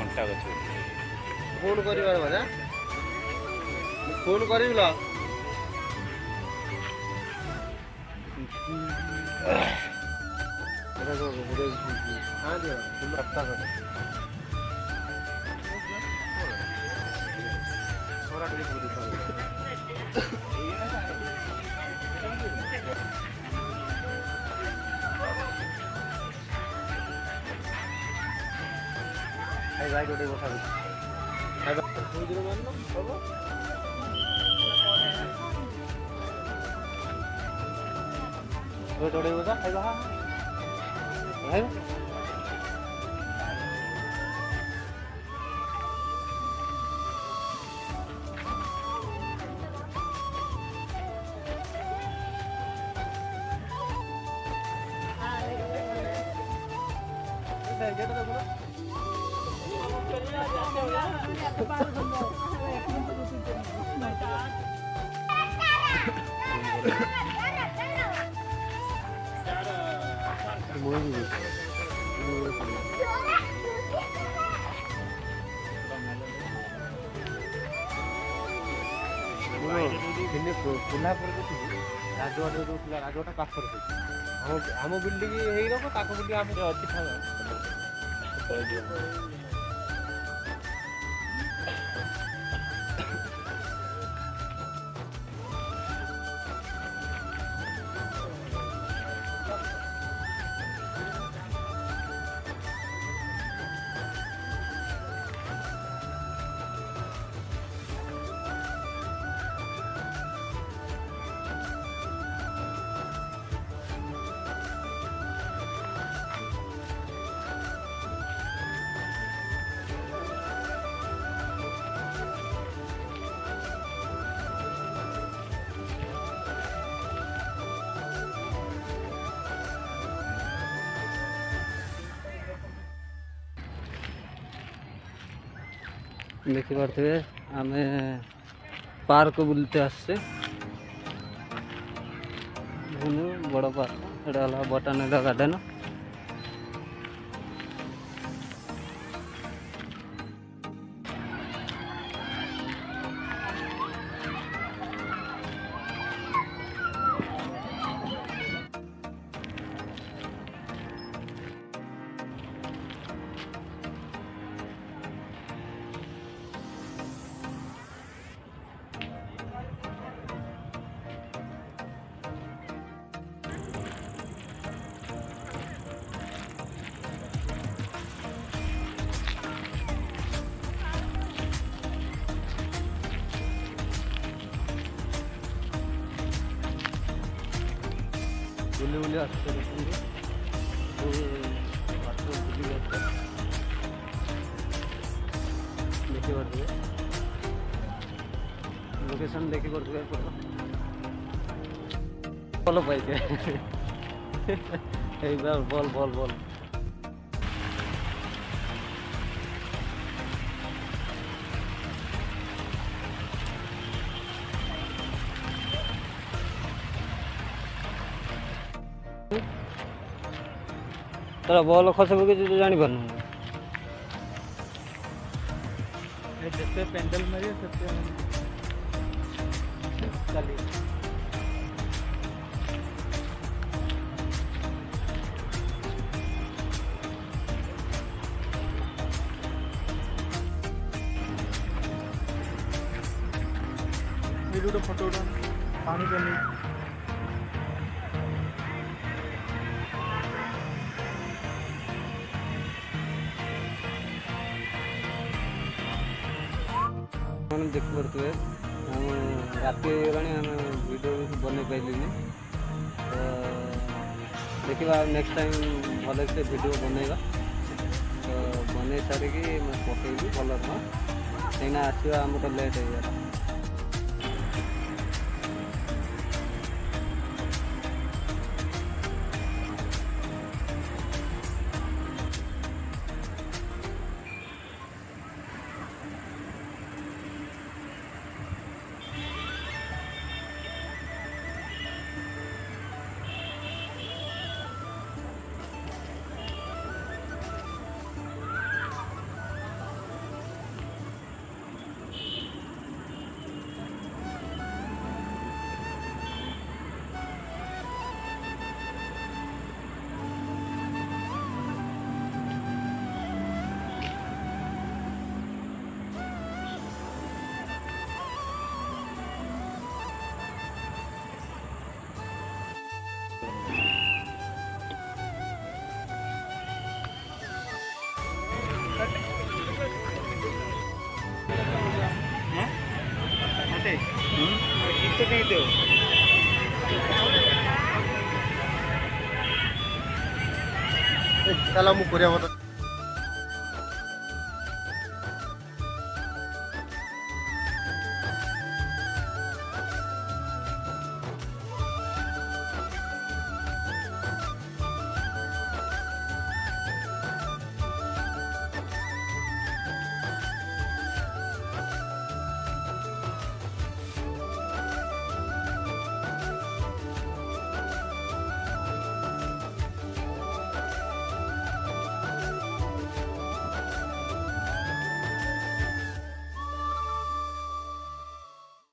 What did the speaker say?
ଘଣ୍ଟା ଗଛ ଫୋନ୍ କରିବାର ବୋଧେ ଫୋନ୍ କରିବିଲ Thank you. গাইড ওটাই বসাবে ওটাই বসা খাইবা হ্যাঁ Gracias. ଖୋଲା କରିକି ରାଜୁଆଟା ଯେଉଁ ଥିଲା ରାଜୁଆଟା ପାଖରେ ଥିଲା ଆମ ଆମ ବିଲ୍ଡିଂ ହେଇଗଲା ତାକୁ ବିଲ୍ଡିଂ ଆମେ ଅଛି ଦେଖିପାରୁଥିବେ ଆମେ ପାର୍କ ବୁଲିତେ ଆସିଛେ ବଡ଼ ପାର୍କ ଏଇଟା ହେଲା ବଟାନିକାଲ ଗାର୍ଡ଼େନ୍ মিলে মিলে আসতে দেখে করবে লোকেশন দেখে করবে বলো পাইছে এইবার বল বল বল ତାର ବଲ୍ ଖସ ପକେଇଛି ଜାଣିପାରୁନି ଜାଣିପାରୁନୁ ଯେତେ ପେଣ୍ଡାଲ ମାରିବ ସେତେ ଚାଲିବ ଏଇଠି ଗୋଟେ ଫଟୋ ଉଠାନ୍ତୁ ପାଣି କମି ଆପଣ ଦେଖିପାରୁଥିବେ ଆମ ରାତି ହେଇଗଲାଣି ଆମେ ଭିଡ଼ିଓ ବନେଇ ପାରିଲିନି ଦେଖିବା ନେକ୍ସଟ ଟାଇମ୍ ଭଲସେ ଭିଡ଼ିଓ ବନେଇବା ତ ବନେଇ ସାରିକି ମୁଁ ପକେଇବି ଭଲ ନୁହଁ କାହିଁକିନା ଆସିବା ଆମର ଲେଟ୍ ହେଇଗଲା চটনিতেও তালা মুখ করে আমাদের